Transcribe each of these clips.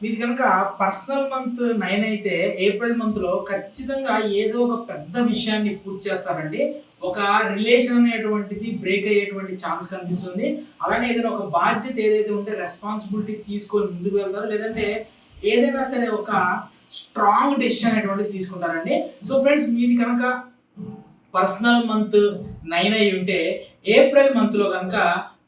మీది కనుక personal month nine అయితే ఏప్రిల్ మంత్లో ఖచ్చితంగా ఏదో ఒక పెద్ద విషయాన్ని పూర్తి చేస్తారండి. ఒక రిలేషన్ అనేటువంటిది బ్రేక్ అయ్యేటువంటి ఛాన్స్ కనిపిస్తుంది. అలానే ఏదైనా ఒక బాధ్యత ఏదైతే ఉంటే రెస్పాన్సిబిలిటీ తీసుకొని ముందుకు వెళ్తారు లేదంటే ఏదైనా సరే ఒక స్ట్రాంగ్ డెసిషన్ అనేటువంటిది తీసుకుంటారండి. సో ఫ్రెండ్స్ మీది కనుక పర్సనల్ మంత్ నైన్ అయి ఉంటే ఏప్రిల్ మంత్లో కనుక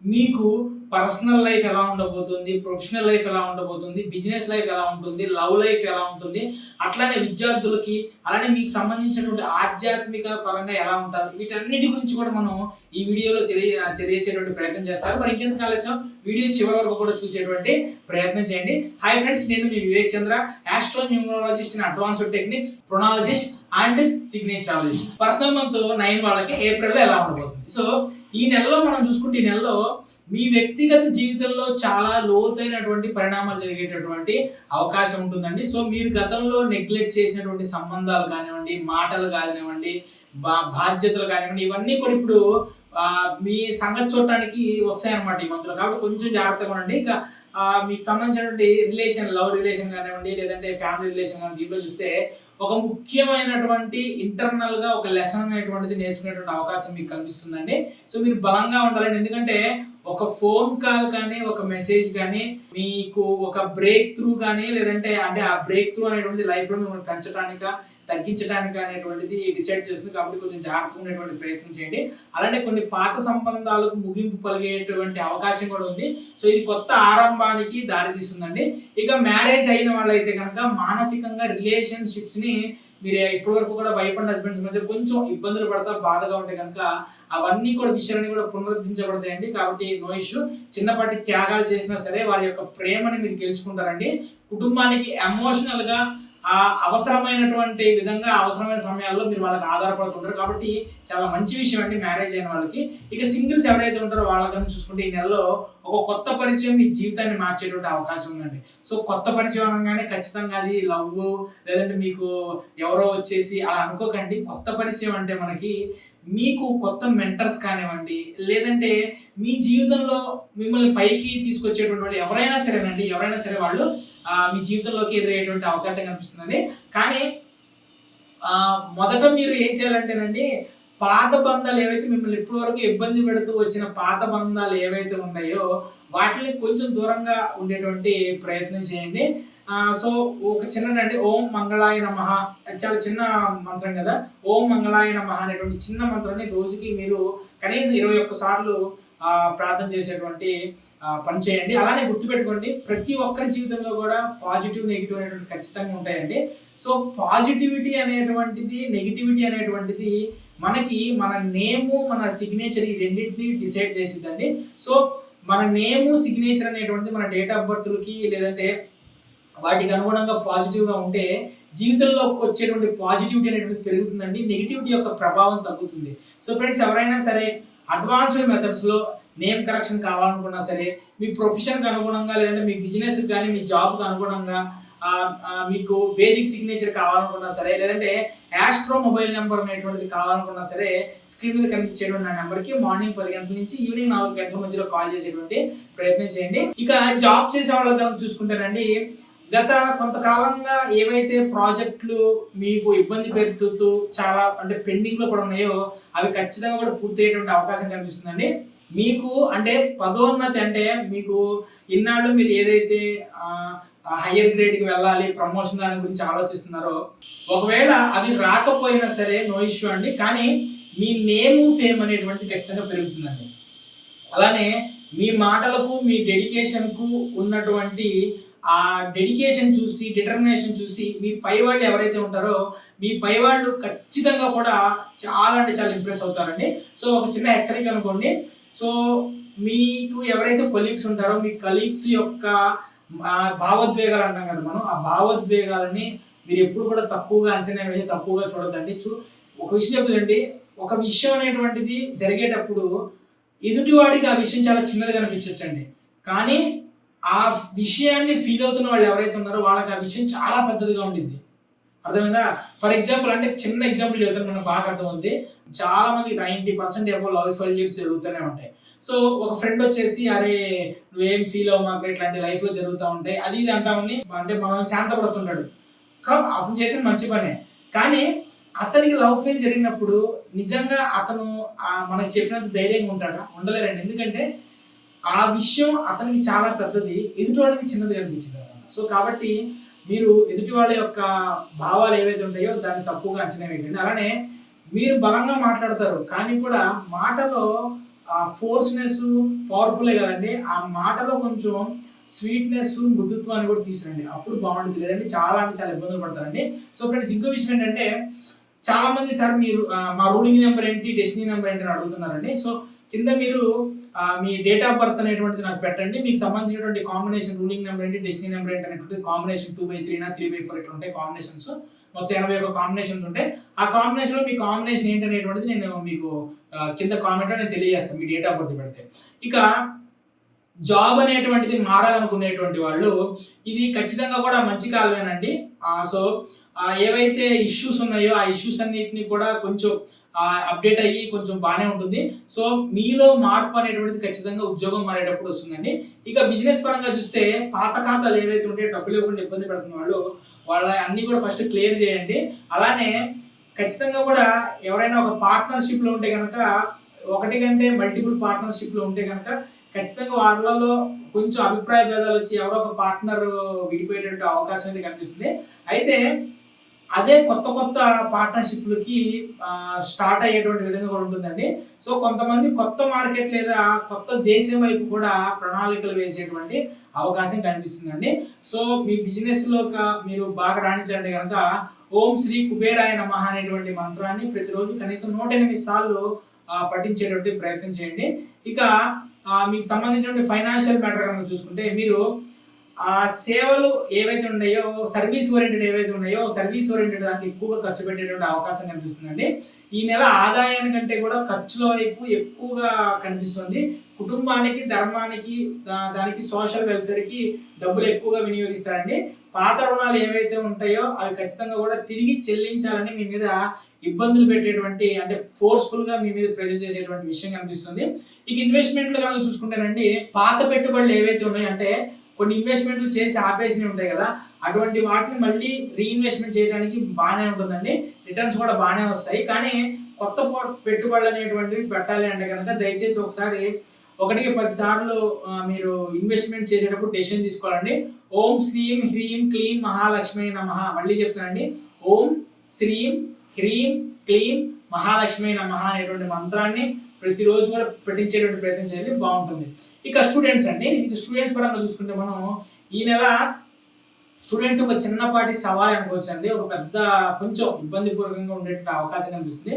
మీకు పర్సనల్ లైఫ్ ఎలా ఉండబోతుంది ప్రొఫెషనల్ లైఫ్ ఎలా ఉండబోతుంది బిజినెస్ లైఫ్ ఎలా ఉంటుంది లవ్ లైఫ్ ఎలా ఉంటుంది అట్లానే విద్యార్థులకి అలానే మీకు సంబంధించినటువంటి ఆధ్యాత్మిక పరంగా ఎలా ఉంటారు వీటన్నిటి గురించి కూడా మనం ఈ వీడియోలో తెలియ తెలియచేటువంటి ప్రయత్నం చేస్తారు మరి ఇంకెందుకు ఆలస్యం? వీడియో చివరి వరకు కూడా చూసేటువంటి ప్రయత్నం చేయండి. హాయ్ ఫ్రెండ్స్ నేను మీ Vivek Chandra astro numerologist and advanced techniques phonologist and signatologist personal month nine వాళ్ళకి ఏప్రిల్లో ఎలా ఉండబోతుంది? సో ఈ నెలలో మనం చూసుకుంటే ఈ నెలలో మీ వ్యక్తిగత జీవితంలో చాలా లోతైనటువంటి పరిణామాలు జరిగేటటువంటి అవకాశం ఉంటుందండి. సో మీరు గతంలో నెగ్లెక్ట్ చేసినటువంటి సంబంధాలు కానివ్వండి మాటలు కానివ్వండి బా బాధ్యతలు కానివ్వండి ఇవన్నీ కూడా ఇప్పుడు మీ సంగతి చూడటానికి వస్తాయన్నమాట ఈ మంత్లో కాబట్టి కొంచెం జాగ్రత్తగా ఉండండి. ఇక మీకు సంబంధించినటువంటి రిలేషన్ లవ్ రిలేషన్ కానివ్వండి లేదంటే ఫ్యామిలీ రిలేషన్ కానీ దీంట్లో చూస్తే ఒక ముఖ్యమైనటువంటి ఇంటర్నల్గా ఒక లెసన్ అనేటువంటిది నేర్చుకునేటువంటి అవకాశం మీకు కనిపిస్తుందండి. సో మీరు బలంగా ఉండాలండి ఎందుకంటే ఒక ఫోన్ కాల్ కానీ ఒక మెసేజ్ కానీ మీకు ఒక బ్రేక్ త్రూ కానీ లేదంటే అంటే ఆ బ్రేక్ త్రూ అనేటువంటిది లైఫ్లో మిమ్మల్ని పెంచడానిక తగ్గించడానికి అనేటువంటిది డిసైడ్ చేస్తుంది. కాబట్టి కొంచెం జాగ్రత్తగా ఉండేటువంటి ప్రయత్నం చేయండి. అలానే కొన్ని పాత సంబంధాలకు ముగింపు పలిగేటువంటి అవకాశం కూడా ఉంది. సో ఇది కొత్త ఆరంభానికి దారి తీస్తుందండి ఇక మ్యారేజ్ అయిన వాళ్ళైతే కనుక మానసికంగా రిలేషన్షిప్స్ని మీరు ఇప్పటి వరకు కూడా వైఫ్ అండ్ హస్బెండ్స్ మధ్య కొంచెం ఇబ్బందులు పడతా బాధగా ఉంటే కనుక అవన్నీ కూడా విషయాన్ని కూడా పునరుద్ధరించబడతాయండి. కాబట్టి నో ఇష్యూ చిన్నపాటి త్యాగాలు చేసినా సరే వారి యొక్క ప్రేమని మీరు గెలుచుకుంటారండి. కుటుంబానికి ఎమోషనల్గా ఆ అవసరమైనటువంటి విధంగా అవసరమైన సమయాల్లో మీరు వాళ్ళకి ఆధారపడుతుంటారు. కాబట్టి చాలా మంచి విషయం అండి మ్యారేజ్ అయిన వాళ్ళకి. ఇక సింగిల్స్ ఎవరైతే ఉంటారో వాళ్ళకని చూసుకుంటే ఈ నెలలో ఒక కొత్త పరిచయం మీ జీవితాన్ని మార్చేటువంటి అవకాశం ఉందండి. సో కొత్త పరిచయం అనగానే ఖచ్చితంగా అది లవ్ లేదంటే మీకు ఎవరో వచ్చేసి అలా అనుకోకండి. కొత్త పరిచయం అంటే మనకి మీకు కొత్త మెంటర్స్ కానివ్వండి లేదంటే మీ జీవితంలో మిమ్మల్ని పైకి తీసుకొచ్చేటువంటి వాళ్ళు ఎవరైనా సరేనండి. ఎవరైనా సరే వాళ్ళు మీ జీవితంలోకి ఎదురయ్యేటువంటి అవకాశం కనిపిస్తుందండి. కానీ మొదట మీరు ఏం చేయాలంటేనండి పాత బంధాలు ఏవైతే మిమ్మల్ని ఇప్పటి వరకు ఇబ్బంది పెడుతూ వచ్చిన పాత బంధాలు ఏవైతే ఉన్నాయో వాటిని కొంచెం దూరంగా ఉండేటువంటి ప్రయత్నం చేయండి. సో ఒక చిన్నదండి ఓం మంగళాయ నమ. చాలా చిన్న మంత్రం కదా. ఓం మంగళాయ నమ అనేటువంటి చిన్న మంత్రాన్ని రోజుకి మీరు కనీసం ఇరవై ఒక్క సార్లు ప్రార్థన చేసేటువంటి పని చేయండి. అలానే గుర్తుపెట్టుకోండి ప్రతి ఒక్కరి జీవితంలో కూడా పాజిటివ్ నెగిటివ్ అనేటువంటి ఖచ్చితంగా ఉంటాయండి. సో పాజిటివిటీ అనేటువంటిది నెగిటివిటీ అనేటువంటిది మనకి మన నేము మన సిగ్నేచర్ ఈ రెండింటిని డిసైడ్ చేసిందండి సో మన నేము సిగ్నేచర్ అనేటువంటిది మన డేట్ ఆఫ్ బర్త్లకి లేదంటే వాటికి అనుగుణంగా పాజిటివ్గా ఉంటే జీవితంలో వచ్చేటువంటి పాజిటివిటీ అనేటువంటి పెరుగుతుందండి నెగిటివిటీ యొక్క ప్రభావం తగ్గుతుంది. సో ఫ్రెండ్స్ ఎవరైనా సరే అడ్వాన్స్డ్ మెథడ్స్లో నేమ్ కరెక్షన్ కావాలనుకున్నా సరే మీ ప్రొఫెషన్కి అనుగుణంగా లేదంటే మీ బిజినెస్కి కానీ మీ జాబ్కి అనుగుణంగా మీకు వేదిక్ సిగ్నేచర్ కావాలనుకున్నా సరే లేదంటే యాస్ట్రో మొబైల్ నెంబర్ అనేటువంటిది కావాలనుకున్నా సరే స్క్రీన్ మీద కనిపించేటువంటి నా నెంబర్కి మార్నింగ్ పది గంటల నుంచి ఈవినింగ్ నాలుగు గంటల మధ్యలో కాల్ చేసేటువంటి ప్రయత్నం చేయండి. ఇక జాబ్ చేసే వాళ్ళకి కనుక చూసుకుంటేనండి గత కొంతకాలంగా ఏవైతే ప్రాజెక్టులు మీకు ఇబ్బంది పెడుతూ చాలా అంటే పెండింగ్లో కూడా ఉన్నాయో అవి ఖచ్చితంగా కూడా పూర్తయ్యేటువంటి అవకాశం కనిపిస్తుందండి మీకు అంటే పదోన్నతి అంటే మీకు ఇన్నాళ్ళు మీరు ఏదైతే హయ్యర్ గ్రేడ్కి వెళ్ళాలి ప్రమోషన్ దాని గురించి ఆలోచిస్తున్నారో ఒకవేళ అవి రాకపోయినా సరే నో ఇష్యూ అండి. కానీ మీ నేమ్ ఫేమ్ అనేటువంటి ఖచ్చితంగా పెరుగుతుందండి. అలానే మీ మాటలకు మీ డెడికేషన్కు ఉన్నటువంటి ఆ డెడికేషన్ చూసి డిటర్మినేషన్ చూసి మీ పై వాళ్ళు ఎవరైతే ఉంటారో మీ పై వాళ్ళు ఖచ్చితంగా కూడా చాలా అంటే చాలా ఇంప్రెస్ అవుతారండి. సో ఒక చిన్న హెచ్చరిక అనుకోండి. సో మీకు ఎవరైతే కొలీగ్స్ ఉంటారో మీ కలీగ్స్ యొక్క భావోద్వేగాలు అంటాం కదా మనం ఆ భావోద్వేగాలని మీరు ఎప్పుడు కూడా తక్కువగా అంచనా వేసి తక్కువగా చూడొద్దండి. చూ ఒక విషయం చెప్తుందండి ఒక విషయం అనేటువంటిది జరిగేటప్పుడు ఎదుటివాడికి ఆ విషయం చాలా చిన్నది కనిపించవచ్చండి కానీ ఆ విషయాన్ని ఫీల్ అవుతున్న వాళ్ళు ఎవరైతే ఉన్నారో వాళ్ళకి ఆ విషయం చాలా పెద్దదిగా ఉండిద్ది. అర్థమైందా? ఫర్ ఎగ్జాంపుల్ అంటే చిన్న ఎగ్జాంపుల్ చెప్తాను మనకు బాగా అర్థమైంది చాలా మంది నైంటీ పర్సెంట్ ఏమో లవ్ ఫెయిల్యూర్స్ జరుగుతూనే ఉంటాయి. సో ఒక ఫ్రెండ్ వచ్చేసి అరే నువ్వేం ఫీల్ అవ్వ మాకు ఇట్లాంటి లైఫ్లో జరుగుతూ ఉంటాయి అది ఇది అంటామని అంటే మనల్ని శాంతపరుస్తుంటాడు. అతను చేసిన మంచి పనే. కానీ అతనికి లవ్ ఫెయిల్ జరిగినప్పుడు నిజంగా అతను ఆ మనకి చెప్పినంత ధైర్యంగా ఉంటాడా? ఉండలేరండి. ఎందుకంటే ఆ విషయం అతనికి చాలా పెద్దది ఎదుటివాడికి చిన్నది కనిపించింది సో కాబట్టి మీరు ఎదుటి వాళ్ళ యొక్క భావాలు ఏవైతే ఉంటాయో దాన్ని తప్పుగా అంచనా వేయండి అలానే మీరు బలంగా మాట్లాడతారు కానీ కూడా మాటలో ఆ ఫోర్స్నెస్ పవర్ఫుల్ కదండి. ఆ మాటలో కొంచెం స్వీట్నెస్ మృదుత్వాన్ని కూడా తీసుకురండి. అప్పుడు బాగుంటుంది. లేదంటే చాలా అంటే చాలా ఇబ్బందులు పడతారండి. సో ఫ్రెండ్స్ ఇంకో విషయం ఏంటంటే చాలా మంది సార్ మీరు మా రూలింగ్ నెంబర్ ఏంటి డెస్టినీ నెంబర్ ఏంటి అని అడుగుతున్నారండి. సో కింద మీరు మీ డేట్ ఆఫ్ బర్త్ అనేటువంటిది నాకు పెట్టండి. మీకు సంబంధించినటువంటి కాంబినేషన్ రూలింగ్ నెంబర్ ఏంటి డెస్టినీ నెంబర్ ఏంటి అనేటువంటి కాంబినేషన్ టూ బై త్రీనా త్రీ బై ఫోర్ ఇట్లా ఉంటాయి కాంబినేషన్స్ మొత్తం ఎనభై ఒక కాంబినేషన్స్ ఉంటాయి. ఆ కాంబినేషన్లో మీ కాంబినేషన్ ఏంటి అనేటువంటిది నేను మీకు కింద కామెంట్లో నేను తెలియజేస్తాను. మీ డేట్ ఆఫ్ బర్త్ పెడితే. ఇక జాబ్ అనేటువంటిది మారాలనుకునేటువంటి వాళ్ళు ఇది ఖచ్చితంగా కూడా మంచి కాలమేనండి. సో ఏవైతే ఇష్యూస్ ఉన్నాయో ఆ ఇష్యూస్ అన్నిటిని కూడా కొంచెం అప్డేట్ అయ్యి కొంచెం బాగానే ఉంటుంది. సో మీలో మార్పు అనేటువంటిది ఖచ్చితంగా ఉద్యోగం మారేటప్పుడు వస్తుందండి. ఇక బిజినెస్ పరంగా చూస్తే పాత ఖాతాలు ఏవైతే ఉంటాయో డబ్బులు ఇవ్వకుండా ఇబ్బంది పడుతున్న వాళ్ళు వాళ్ళ అన్ని కూడా ఫస్ట్ క్లియర్ చేయండి. అలానే ఖచ్చితంగా కూడా ఎవరైనా ఒక పార్ట్నర్షిప్లో ఉంటే కనుక ఒకటి కంటే మల్టిపుల్ పార్ట్నర్షిప్లో ఉంటే కనుక ఖచ్చితంగా వాళ్ళలో కొంచెం అభిప్రాయ భేదాలు వచ్చి ఎవరో ఒక పార్ట్నర్ విడిపోయేటువంటి అవకాశం అయితే కనిపిస్తుంది. అయితే అదే కొత్త కొత్త పార్ట్నర్షిప్లకి స్టార్ట్ అయ్యేటువంటి విధంగా కూడా ఉంటుందండి. సో కొంతమంది కొత్త మార్కెట్ లేదా కొత్త దేశం వైపు కూడా ప్రణాళికలు వేసేటువంటి అవకాశం కనిపిస్తుందండి. సో మీ బిజినెస్లో మీరు బాగా రాణించండి కనుక ఓం శ్రీ కుబేరాయ నమః అనేటువంటి మంత్రాన్ని ప్రతిరోజు కనీసం నూట ఎనిమిది సార్లు పఠించేటువంటి ప్రయత్నం చేయండి. ఇక మీకు సంబంధించినటువంటి ఫైనాన్షియల్ మ్యాటర్ కనుక చూసుకుంటే మీరు ఆ సేవలు ఏవైతే ఉన్నాయో సర్వీస్ ఓరియంటెడ్ ఏవైతే ఉన్నాయో సర్వీస్ ఓరియంటెడ్ దానికి ఎక్కువగా ఖర్చు పెట్టేటువంటి అవకాశం కనిపిస్తుందండి. ఈ నెల ఆదాయానికంటే కూడా ఖర్చుల వైపు ఎక్కువగా కనిపిస్తుంది. కుటుంబానికి ధర్మానికి దానికి సోషల్ వెల్ఫేర్కి డబ్బులు ఎక్కువగా వినియోగిస్తారండి. పాత రుణాలు ఏవైతే ఉంటాయో అవి ఖచ్చితంగా కూడా తిరిగి చెల్లించాలని మీ మీద ఇబ్బందులు పెట్టేటువంటి అంటే ఫోర్స్ఫుల్గా మీ మీద ప్రెజర్ చేసేటువంటి విషయం కనిపిస్తుంది. ఇక ఇన్వెస్ట్మెంట్లు కనుక చూసుకుంటేనండి పాత పెట్టుబడులు ఏవైతే ఉన్నాయో అంటే కొన్ని ఇన్వెస్ట్మెంట్లు చేసి ఆపేసినవి ఉంటాయి కదా అటువంటి వాటిని మళ్ళీ రీఇన్వెస్ట్మెంట్ చేయడానికి బాగానే ఉంటుందండి. రిటర్న్స్ కూడా బాగానే వస్తాయి. కానీ కొత్త పెట్టుబడులు అనేటువంటివి పెట్టాలి అంటే కనుక దయచేసి ఒకసారి ఒకటికి పదిసార్లు మీరు ఇన్వెస్ట్మెంట్ చేసేటప్పుడు డెసిషన్ తీసుకోవాలండి. ఓం శ్రీం హ్రీం క్లీం మహాలక్ష్మి నమ. మళ్ళీ చెప్తానండి ఓం శ్రీం హ్రీం క్లీం మహాలక్ష్మి నమ అనేటువంటి మంత్రాన్ని ప్రతిరోజు కూడా పెట్టించేటువంటి ప్రయత్నం చేయాలి బాగుంటుంది. ఇక స్టూడెంట్స్ అండి ఇక స్టూడెంట్స్ పరంగా చూసుకుంటే మనం ఈ నెల స్టూడెంట్స్ ఒక చిన్నపాటి సవాల్ అనుకోవచ్చు అండి ఒక పెద్ద కొంచెం ఇబ్బందిపూర్వకంగా ఉండేటువంటి అవకాశం కనిపిస్తుంది.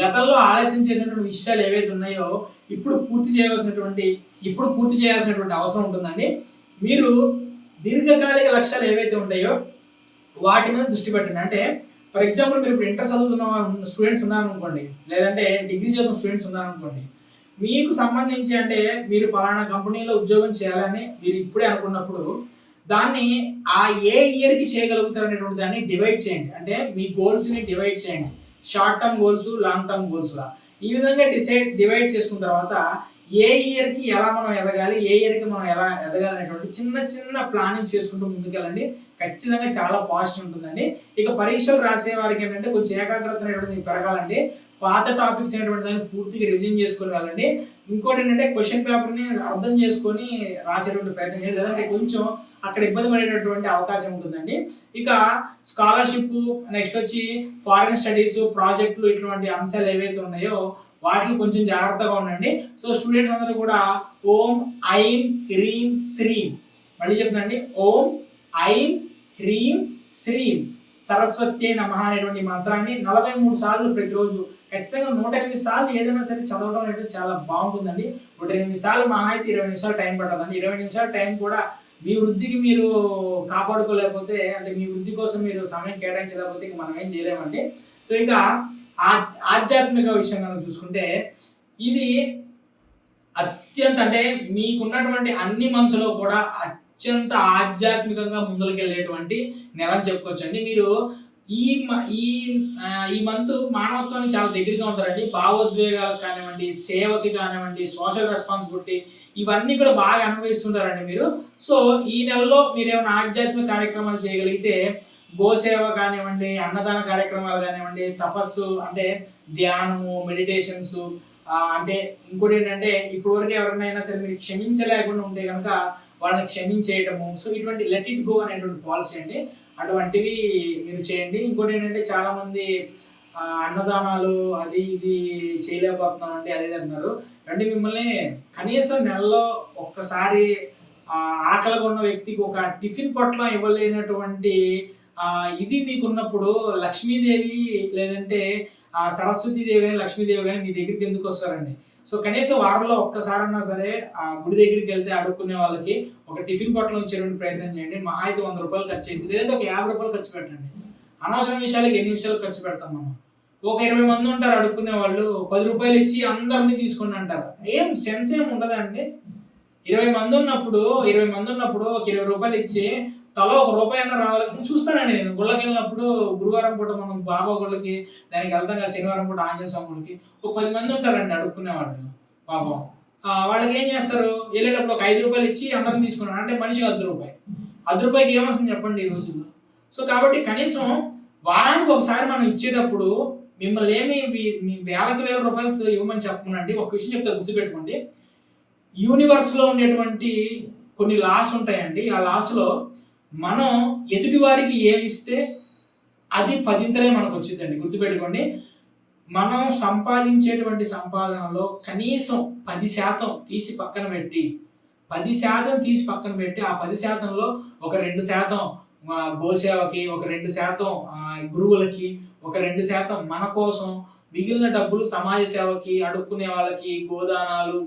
గతంలో ఆలస్యం చేసినటువంటి విషయాలు ఏవైతే ఉన్నాయో ఇప్పుడు పూర్తి చేయవలసినటువంటి ఇప్పుడు పూర్తి చేయాల్సినటువంటి అవసరం ఉంటుందండి. మీరు దీర్ఘకాలిక లక్ష్యాలు ఏవైతే ఉంటాయో వాటి మీద దృష్టి పెట్టండి. అంటే ఫర్ ఎగ్జాంపుల్ మీరు ఇప్పుడు ఇంటర్ చదువుతున్న స్టూడెంట్స్ ఉన్నారనుకోండి లేదంటే డిగ్రీ చదువుతున్న స్టూడెంట్స్ ఉన్నారనుకోండి మీకు సంబంధించి అంటే మీరు పలానా కంపెనీలో ఉద్యోగం చేయాలని మీరు ఇప్పుడే అనుకున్నప్పుడు దాన్ని ఆ ఏ ఇయర్కి చేయగలుగుతారు అనేటువంటి దాన్ని డివైడ్ చేయండి. అంటే మీ గోల్స్ని డివైడ్ చేయండి. Short term goals long term గోల్స్లా ఈ విధంగా డిసైడ్ డివైడ్ చేసుకున్న తర్వాత ఏ ఇయర్కి ఎలా మనం ఎదగాలి ఏ ఇయర్కి మనం ఎలా ఎదగాలి అనేటువంటి చిన్న చిన్న ప్లానింగ్ చేసుకుంటూ ముందుకెళ్ళండి. ఖచ్చితంగా చాలా పాజిటివ్ ఉంటుందండి. ఇక పరీక్షలు రాసే వారికి ఏంటంటే కొంచెం ఏకాగ్రత అనేటువంటిది పెరగాలండి. పాత టాపిక్స్ అనేటువంటి దాన్ని పూర్తిగా రివిజన్ చేసుకొని వెళ్ళండి ఇంకోటి ఏంటంటే క్వశ్చన్ పేపర్ని అర్థం చేసుకొని రాసేటువంటి ప్రయత్నం చేయాలి లేదంటే కొంచెం అక్కడ ఇబ్బంది పడేటటువంటి అవకాశం ఉంటుందండి. ఇక స్కాలర్షిప్ నెక్స్ట్ వచ్చి ఫారిన్ స్టడీస్ ప్రాజెక్టులు ఇటువంటి అంశాలు ఏవైతే ఉన్నాయో వాటిని కొంచెం జాగ్రత్తగా ఉండండి. సో స్టూడెంట్స్ అందరూ కూడా ఓం ఐం హ్రీం శ్రీం. మళ్ళీ చెప్తానండి. ఓం ఐం హ్రీం శ్రీం. సరస్వతి నమ అనేటువంటి మంత్రాన్ని నలభై మూడు సార్లు ప్రతిరోజు ఖచ్చితంగా నూట ఎనిమిది సార్లు ఏదైనా సరే చదవడం అనేది చాలా బాగుంటుందండి. నూట ఎనిమిది సార్లు మహా అయితే ఇరవై నిమిషాలు టైం పడుతుందండి. ఇరవై నిమిషాల టైం కూడా మీ వృద్ధికి మీరు కాపాడుకోలేకపోతే అంటే మీ వృద్ధి కోసం మీరు సమయం కేటాయించలేకపోతే ఇంక మనం ఏం చేయలేమండి. సో ఇంకా ఆ- ఆధ్యాత్మిక విషయం కనుక చూసుకుంటే ఇది అత్యంత అంటే మీకున్నటువంటి అన్ని మనసులో కూడా అత్యంత ఆధ్యాత్మికంగా ముందుకెళ్ళేటువంటి నెల అని చెప్పుకోవచ్చు అండి మీరు ఈ మ- ఈ ఈ మంత్ మానవత్వానికి చాలా దగ్గరగా ఉంటారండి. భావోద్వేగాలకు కానివ్వండి సేవకి కానివ్వండి సోషల్ రెస్పాన్సిబిలిటీ ఇవన్నీ కూడా బాగా అనుభవిస్తుంటారండి మీరు. సో ఈ నెలలో మీరు ఏమైనా ఆధ్యాత్మిక కార్యక్రమాలు చేయగలిగితే గోసేవ కానివ్వండి అన్నదాన కార్యక్రమాలు కానివ్వండి తపస్సు అంటే ధ్యానము మెడిటేషన్స్ అంటే ఇంకోటి ఏంటంటే ఇప్పటివరకు ఎవరినైనా సరే మీరు క్షమించలేకుండా ఉంటే కనుక వాళ్ళని క్షమించేయటము. సో ఇటువంటి లెట్ ఇట్ గో అనేటువంటి పాలసీ అండి. అటువంటివి మీరు చేయండి. ఇంకోటి ఏంటంటే చాలా మంది అన్నదానాలు అది ఇది చేయలేకపోతున్నాం అంటే అదే అంటున్నారు. అంటే మిమ్మల్ని కనీసం నెలలో ఒక్కసారి ఆకలిగా ఉన్న వ్యక్తికి ఒక టిఫిన్ పొట్లం ఇవ్వలేనటువంటి ఇది మీకు ఉన్నప్పుడు లక్ష్మీదేవి లేదంటే సరస్వతీదేవి కానీ లక్ష్మీదేవి కానీ మీ దగ్గరికి ఎందుకు వస్తారండి? సో కనీసం వారంలో ఒక్కసారన్నా సరే ఆ గుడి దగ్గరికి వెళ్తే అడుక్కునే వాళ్ళకి ఒక టిఫిన్ పొట్లం ఇచ్చేటువంటి ప్రయత్నం చేయండి. మహా అయితే వంద రూపాయలు ఖర్చు అయింది. లేదంటే ఒక యాభై రూపాయలు ఖర్చు పెట్టండి. అనవసరం విషయాలకి ఎన్ని నిమిషాలు ఖర్చు పెడతాం మనం? ఒక ఇరవై మంది ఉంటారు అడుక్కునే వాళ్ళు పది రూపాయలు ఇచ్చి అందరినీ తీసుకుని అంటారు. ఏం సెన్స్ ఏం ఉండదండి? ఇరవై మంది ఉన్నప్పుడు ఇరవై మంది ఉన్నప్పుడు ఒక ఇరవై రూపాయలు ఇచ్చి తలో ఒక రూపాయి అన్న రావాలి. నేను చూస్తానండి నేను. గుళ్ళకి వెళ్ళినప్పుడు గురువారం పూట మనం బాబా గుళ్ళకి దానికి వెళ్తాం కదా శనివారం పూట ఆంజనేయ స్వామి ఒక పది మంది ఉంటారండి అడుక్కునే వాళ్ళు పాపం వాళ్ళకి ఏం చేస్తారు? వెళ్ళేటప్పుడు ఒక ఐదు రూపాయలు ఇచ్చి అందరం తీసుకున్నారు. అంటే మనిషికి అర్ధ రూపాయి. అర్ధ రూపాయికి ఏమొస్తుంది చెప్పండి ఈ రోజుల్లో? సో కాబట్టి కనీసం వారానికి ఒకసారి మనం ఇచ్చేటప్పుడు మిమ్మల్ని ఏమి మీ- మీ వేలకు వేల రూపాయలు ఇవ్వమని చెప్పమనండి ఒక విషయం చెప్తే గుర్తుపెట్టుకోండి. యూనివర్స్లో ఉండేటువంటి కొన్ని లాస్ ఉంటాయండి. ఆ లాస్లో మనం ఎదుటి వారికి ఏమి ఇస్తే అది పదింతలే మనకు వచ్చిందండి. గుర్తుపెట్టుకోండి. మనం సంపాదించేటువంటి సంపాదనలో కనీసం పది శాతం తీసి పక్కన పెట్టి పది శాతం తీసి పక్కన పెట్టి ఆ పది శాతంలో ఒక రెండు శాతం గోసేవకి ఒక రెండు శాతం గురువులకి ఒక రెండు శాతం మన కోసం మిగిలిన డబ్బులు సమాజ సేవకి అడుక్కునే వాళ్ళకి గోదానాలు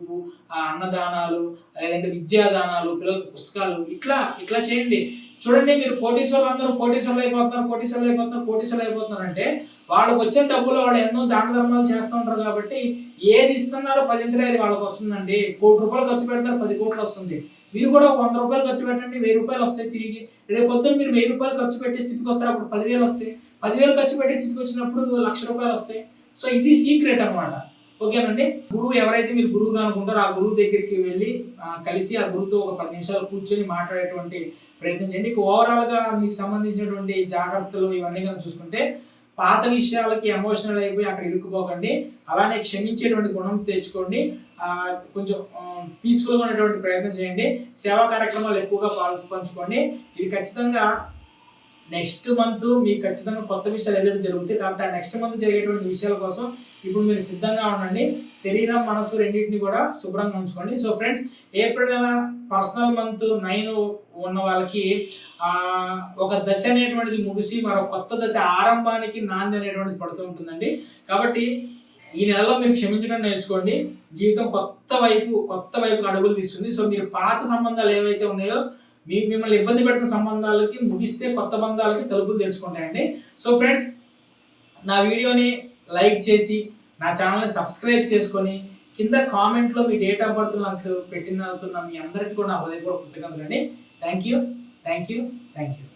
అన్నదానాలు లేదంటే విద్యాదానాలు పిల్లలకు పుస్తకాలు ఇట్లా ఇట్లా చేయండి. చూడండి మీరు కోటీశ్వర్లు అందరూ కోటీశ్వర్లు అయిపోతున్నారు కోటీశ్వర్లు అయిపోతున్నారు కోటీశ్వర్లు అయిపోతున్నారు అంటే వాళ్ళకి వచ్చిన డబ్బులు వాళ్ళు ఎన్నో దాన ధర్మాలు చేస్తూ ఉంటారు కాబట్టి ఏది ఇస్తున్నారో పదింతలే అది వాళ్ళకి వస్తుందండి. కోటి రూపాయలు ఖర్చు పెడతారు పది కోట్లు వస్తుంది. మీరు కూడా ఒక వంద రూపాయలు ఖర్చు పెట్టండి వెయ్యి రూపాయలు వస్తాయి తిరిగి. రేపు పొద్దున మీరు వెయ్యి రూపాయలు ఖర్చు పెట్టే స్థితికి వస్తారు అప్పుడు పదివేలు వస్తాయి. పదివేలు ఖర్చు పెట్టే స్థితికి వచ్చినప్పుడు లక్ష రూపాయలు వస్తాయి. సో ఇది సీక్రెట్ అన్నమాట. ఓకేనండి? గురువు ఎవరైతే మీరు గురువుగా అనుకుంటారో ఆ గురువు దగ్గరికి వెళ్ళి కలిసి ఆ గురువుతో ఒక పది నిమిషాలు కూర్చొని మాట్లాడేటువంటి ప్రయత్నం చేయండి. ఇక ఓవరాల్గా మీకు సంబంధించినటువంటి జాగ్రత్తలు ఇవన్నీ కనుక చూసుకుంటే పాత విషయాలకి ఎమోషనల్ అయిపోయి అక్కడ ఇరుక్కుపోకండి. అలానే క్షమించేటువంటి గుణం తెచ్చుకోండి. కొంచెం పీస్ఫుల్గా ఉన్నటువంటి ప్రయత్నం చేయండి. సేవా కార్యక్రమాలు ఎక్కువగా పాలు పంచుకోండి. ఇది ఖచ్చితంగా నెక్స్ట్ మంత్ మీకు ఖచ్చితంగా కొత్త విషయాలు ఏదైతే జరుగుతాయి కాబట్టి ఆ నెక్స్ట్ మంత్ జరిగేటువంటి విషయాల కోసం ఇప్పుడు మీరు సిద్ధంగా ఉండండి. శరీరం మనసు రెండింటిని కూడా శుభ్రంగా ఉంచుకోండి. సో ఫ్రెండ్స్ ఏప్రిల్ నెల పర్సనల్ మంత్ నైన్ ఉన్న వాళ్ళకి ఒక దశ అనేటువంటిది ముగిసి మరో కొత్త దశ ఆరంభానికి నాంది అనేటువంటిది పడుతూ ఉంటుందండి. కాబట్టి ఈ నెలలో మీరు క్షమించడం నేర్చుకోండి. జీవితం కొత్త వైపు కొత్త వైపు అడుగులు తీస్తుంది. సో మీరు పాత సంబంధాలు ఏవైతే ఉన్నాయో మీ మిమ్మల్ని ఇబ్బంది పెట్టిన సంబంధాలకి ముగిస్తే కొత్త బంధాలకి తలుపులు తెరుచుకుంటాయండి. సో ఫ్రెండ్స్ నా వీడియోని లైక్ చేసి నా ఛానల్ని సబ్స్క్రైబ్ చేసుకొని కింద కామెంట్లో మీ డేట్ ఆఫ్ బర్త్ నాకు పెట్టిన మీ అందరికీ కూడా నా హృదయపూర్వక కృతజ్ఞతలు అండి thank you thank you thank you